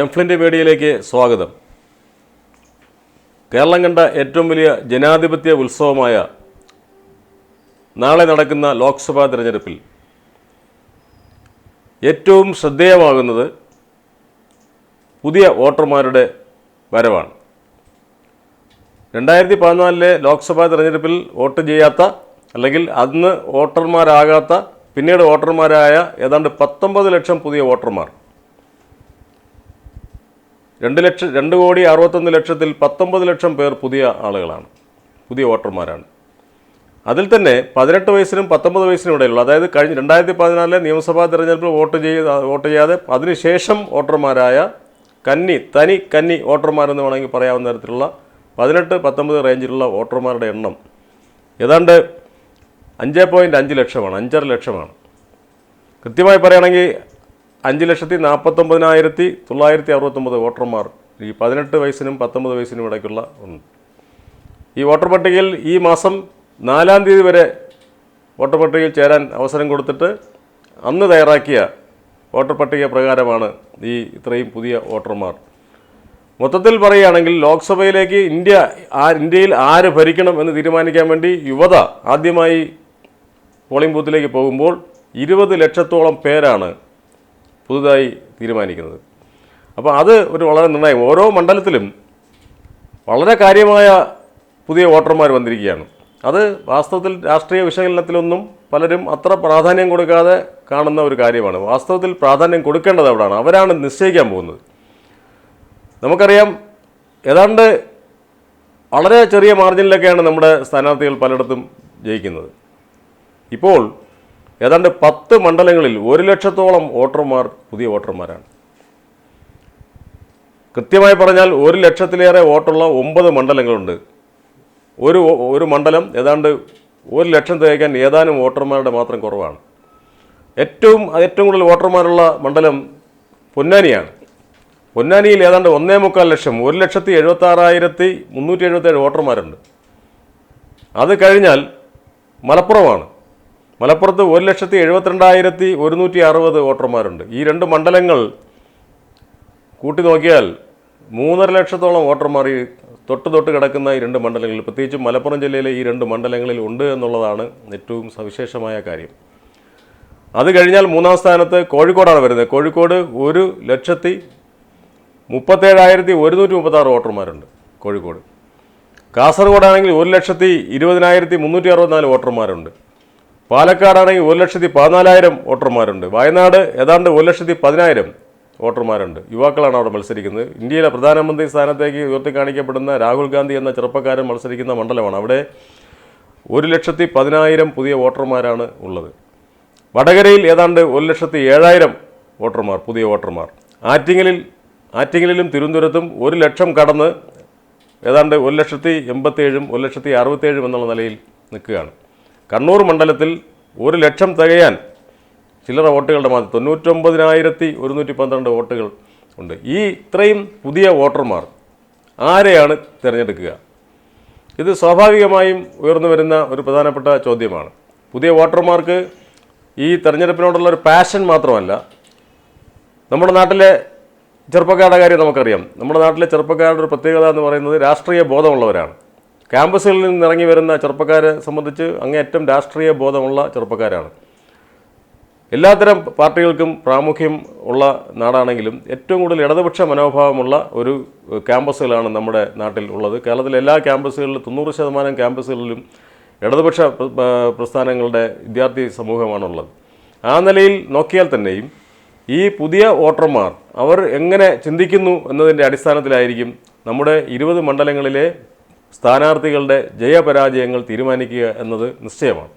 എംഫ്ലിന്റെ വേടിയിലേക്ക് സ്വാഗതം. കേരളം കണ്ട ഏറ്റവും വലിയ ജനാധിപത്യ ഉത്സവമായ നാളെ നടക്കുന്ന ലോക്സഭാ തിരഞ്ഞെടുപ്പിൽ ഏറ്റവും ശ്രദ്ധേയമാകുന്നത് പുതിയ വോട്ടർമാരുടെ വരവാണ്. രണ്ടായിരത്തി പതിനാലിലെ ലോക്സഭാ തിരഞ്ഞെടുപ്പിൽ വോട്ട് ചെയ്യാത്ത അല്ലെങ്കിൽ അന്ന് വോട്ടർമാരാകാത്ത പിന്നീട് വോട്ടർമാരായ ഏതാണ്ട് പത്തൊമ്പത് ലക്ഷം പുതിയ വോട്ടർമാർ രണ്ട് ലക്ഷം രണ്ട് കോടി അറുപത്തൊന്ന് ലക്ഷത്തിൽ പത്തൊമ്പത് ലക്ഷം പേർ പുതിയ ആളുകളാണ്. പുതിയ വോട്ടർമാരാണ്. അതിൽ തന്നെ പതിനെട്ട് വയസ്സിനും പത്തൊമ്പത് വയസ്സിനും ഇടയിലുള്ള അതായത് കഴിഞ്ഞ രണ്ടായിരത്തി പതിനാലിലെ നിയമസഭാ തെരഞ്ഞെടുപ്പിൽ വോട്ട് ചെയ്ത് വോട്ട് ചെയ്യാതെ അതിനുശേഷം വോട്ടർമാരായ കന്നി തനി കന്നി വോട്ടർമാരെന്ന് വേണമെങ്കിൽ പറയാവുന്ന തരത്തിലുള്ള പതിനെട്ട് പത്തൊമ്പത് റേഞ്ചിലുള്ള വോട്ടർമാരുടെ എണ്ണം ഏതാണ്ട് അഞ്ച് പോയിന്റ് അഞ്ച് ലക്ഷമാണ് അഞ്ചര ലക്ഷമാണ്. കൃത്യമായി പറയുകയാണെങ്കിൽ അഞ്ച് ലക്ഷത്തി നാൽപ്പത്തൊമ്പതിനായിരത്തി തൊള്ളായിരത്തി അറുപത്തൊമ്പത് വോട്ടർമാർ. ഈ പതിനെട്ട് വയസ്സിനും പത്തൊമ്പത് വയസ്സിനും ഇടയ്ക്കുള്ള ഉണ്ട് ഈ വോട്ടർ പട്ടികയിൽ ഈ മാസം നാലാം തീയതി വരെ വോട്ടർ പട്ടികയിൽ ചേരാൻ അവസരം കൊടുത്തിട്ട് അന്ന് തയ്യാറാക്കിയ വോട്ടർ പട്ടിക പ്രകാരമാണ് ഈ ഇത്രയും പുതിയ വോട്ടർമാർ. മൊത്തത്തിൽ പറയുകയാണെങ്കിൽ ലോക്സഭയിലേക്ക് ഇന്ത്യ ആ ഇന്ത്യയിൽ ആര് ഭരിക്കണം എന്ന് തീരുമാനിക്കാൻ വേണ്ടി യുവത ആദ്യമായി പോളിംഗ് ബൂത്തിലേക്ക് പോകുമ്പോൾ ഇരുപത് ലക്ഷത്തോളം പേരാണ് പുതുതായി തീരുമാനിക്കുന്നത്. അപ്പോൾ അത് ഒരു വളരെ നിർണായകം. ഓരോ മണ്ഡലത്തിലും വളരെ കാര്യമായ പുതിയ വോട്ടർമാർ വന്നിരിക്കുകയാണ്. അത് വാസ്തവത്തിൽ രാഷ്ട്രീയ വിശകലനത്തിലൊന്നും പലരും അത്ര പ്രാധാന്യം കൊടുക്കാതെ കാണുന്ന ഒരു കാര്യമാണ്. വാസ്തവത്തിൽ പ്രാധാന്യം കൊടുക്കേണ്ടത് അവിടെയാണ് അവരാണ് നിശ്ചയിക്കാൻ പോകുന്നത്. നമുക്കറിയാം ഏതാണ്ട് വളരെ ചെറിയ മാർജിനിലൊക്കെയാണ് നമ്മുടെ സ്ഥാനാർത്ഥികൾ പലയിടത്തും ജയിക്കുന്നത്. ഇപ്പോൾ ഏതാണ്ട് പത്ത് മണ്ഡലങ്ങളിൽ ഒരു ലക്ഷത്തോളം വോട്ടർമാർ പുതിയ വോട്ടർമാരാണ്. കൃത്യമായി പറഞ്ഞാൽ ഒരു ലക്ഷത്തിലേറെ വോട്ടുള്ള ഒമ്പത് മണ്ഡലങ്ങളുണ്ട്. ഒരു ഒരു മണ്ഡലം ഏതാണ്ട് ഒരു ലക്ഷം തികയ്ക്കാൻ ഏതാനും വോട്ടർമാരുടെ മാത്രം കുറവാണ്. ഏറ്റവും ഏറ്റവും കൂടുതൽ വോട്ടർമാരുള്ള മണ്ഡലം പൊന്നാനിയാണ്. പൊന്നാനിയിൽ ഏതാണ്ട് ഒന്നേ മുക്കാൽ ലക്ഷം ഒരു ലക്ഷത്തി എഴുപത്തി ആറായിരത്തി മുന്നൂറ്റി എഴുപത്തേഴ് വോട്ടർമാരുണ്ട്. അത് കഴിഞ്ഞാൽ മലപ്പുറമാണ്. മലപ്പുറത്ത് ഒരു ലക്ഷത്തി എഴുപത്തിരണ്ടായിരത്തി ഒരുന്നൂറ്റി അറുപത് വോട്ടർമാരുണ്ട്. ഈ രണ്ട് മണ്ഡലങ്ങൾ കൂട്ടി നോക്കിയാൽ മൂന്നര ലക്ഷത്തോളം വോട്ടർമാർ ഈ തൊട്ട് തൊട്ട് കിടക്കുന്ന ഈ രണ്ട് മണ്ഡലങ്ങളിൽ പ്രത്യേകിച്ചും മലപ്പുറം ജില്ലയിലെ ഈ രണ്ട് മണ്ഡലങ്ങളിൽ ഉണ്ട് എന്നുള്ളതാണ് ഏറ്റവും സവിശേഷമായ കാര്യം. അത് കഴിഞ്ഞാൽ മൂന്നാം സ്ഥാനത്ത് കോഴിക്കോടാണ് വരുന്നത്. കോഴിക്കോട് ഒരു ലക്ഷത്തി മുപ്പത്തേഴായിരത്തി ഒരുന്നൂറ്റി മുപ്പത്താറ് വോട്ടർമാരുണ്ട് കോഴിക്കോട്. കാസർഗോഡാണെങ്കിൽ ഒരു ലക്ഷത്തി ഇരുപതിനായിരത്തി മുന്നൂറ്റി അറുപത്തിനാല് വോട്ടർമാരുണ്ട്. പാലക്കാടാണെങ്കിൽ ഒരു ലക്ഷത്തി പതിനാലായിരം വോട്ടർമാരുണ്ട്. വയനാട് ഏതാണ്ട് ഒരു ലക്ഷത്തി പതിനായിരം വോട്ടർമാരുണ്ട്. യുവാക്കളാണ് അവിടെ മത്സരിക്കുന്നത്. ഇന്ത്യയിലെ പ്രധാനമന്ത്രി സ്ഥാനത്തേക്ക് ഉയർത്തി കാണിക്കപ്പെടുന്ന രാഹുൽ ഗാന്ധി എന്ന ചെറുപ്പക്കാരൻ മത്സരിക്കുന്ന മണ്ഡലമാണ്. അവിടെ ഒരു ലക്ഷത്തി പതിനായിരം പുതിയ വോട്ടർമാരാണ് ഉള്ളത്. വടകരയിൽ ഏതാണ്ട് ഒരു ലക്ഷത്തി ഏഴായിരം വോട്ടർമാർ പുതിയ വോട്ടർമാർ. ആറ്റിങ്ങലിൽ ആറ്റിങ്ങലിലും തിരുവനന്തപുരത്തും ഒരു ലക്ഷം കടന്ന് ഏതാണ്ട് ഒരു ലക്ഷത്തി എൺപത്തേഴും ഒരു ലക്ഷത്തി അറുപത്തേഴും എന്നുള്ള നിലയിൽ നിൽക്കുകയാണ്. കണ്ണൂർ മണ്ഡലത്തിൽ ഒരു ലക്ഷം തികയാൻ ചില്ലറ വോട്ടുകളുടെ മാത്രം തൊണ്ണൂറ്റൊമ്പതിനായിരത്തി ഒരുന്നൂറ്റി പന്ത്രണ്ട് വോട്ടുകൾ ഉണ്ട്. ഈ ഇത്രയും പുതിയ വോട്ടർമാർ ആരെയാണ് തിരഞ്ഞെടുക്കുക? ഇത് സ്വാഭാവികമായും ഉയർന്നു വരുന്ന ഒരു പ്രധാനപ്പെട്ട ചോദ്യമാണ്. പുതിയ വോട്ടർമാർക്ക് ഈ തിരഞ്ഞെടുപ്പിനോടുള്ള ഒരു പാഷൻ മാത്രമല്ല നമ്മുടെ നാട്ടിലെ ചെറുപ്പക്കാരുടെ കാര്യം നമുക്കറിയാം. നമ്മുടെ നാട്ടിലെ ചെറുപ്പക്കാരുടെ ഒരു പ്രത്യേകത എന്ന് പറയുന്നത് രാഷ്ട്രീയ ബോധമുള്ളവരാണ്. ക്യാമ്പസുകളിൽ നിന്ന് ഇറങ്ങി വരുന്ന ചെറുപ്പക്കാരെ സംബന്ധിച്ച് അങ്ങേയറ്റം രാഷ്ട്രീയ ബോധമുള്ള ചെറുപ്പക്കാരാണ്. എല്ലാത്തരം പാർട്ടികൾക്കും പ്രാമുഖ്യം ഉള്ള നാടാണെങ്കിലും ഏറ്റവും കൂടുതൽ ഇടതുപക്ഷ മനോഭാവമുള്ള ഒരു ക്യാമ്പസുകളാണ് നമ്മുടെ നാട്ടിൽ ഉള്ളത്. കേരളത്തിലെ എല്ലാ ക്യാമ്പസുകളിലും തൊണ്ണൂറ് ശതമാനം ക്യാമ്പസുകളിലും ഇടതുപക്ഷ പ്ര- പ്ര- പ്രസ്ഥാനങ്ങളുടെ വിദ്യാർത്ഥി സമൂഹമാണുള്ളത്. ആ നിലയിൽ നോക്കിയാൽ തന്നെയും ഈ പുതിയ വോട്ടർമാർ അവർ എങ്ങനെ ചിന്തിക്കുന്നു എന്നതിന്റെ അടിസ്ഥാനത്തിലായിരിക്കും നമ്മുടെ ഇരുപത് മണ്ഡലങ്ങളിലെ സ്ഥാനാർത്ഥികളുടെ ജയപരാജയങ്ങൾ തീരുമാനിക്കുക എന്നത് നിശ്ചയമാണ്.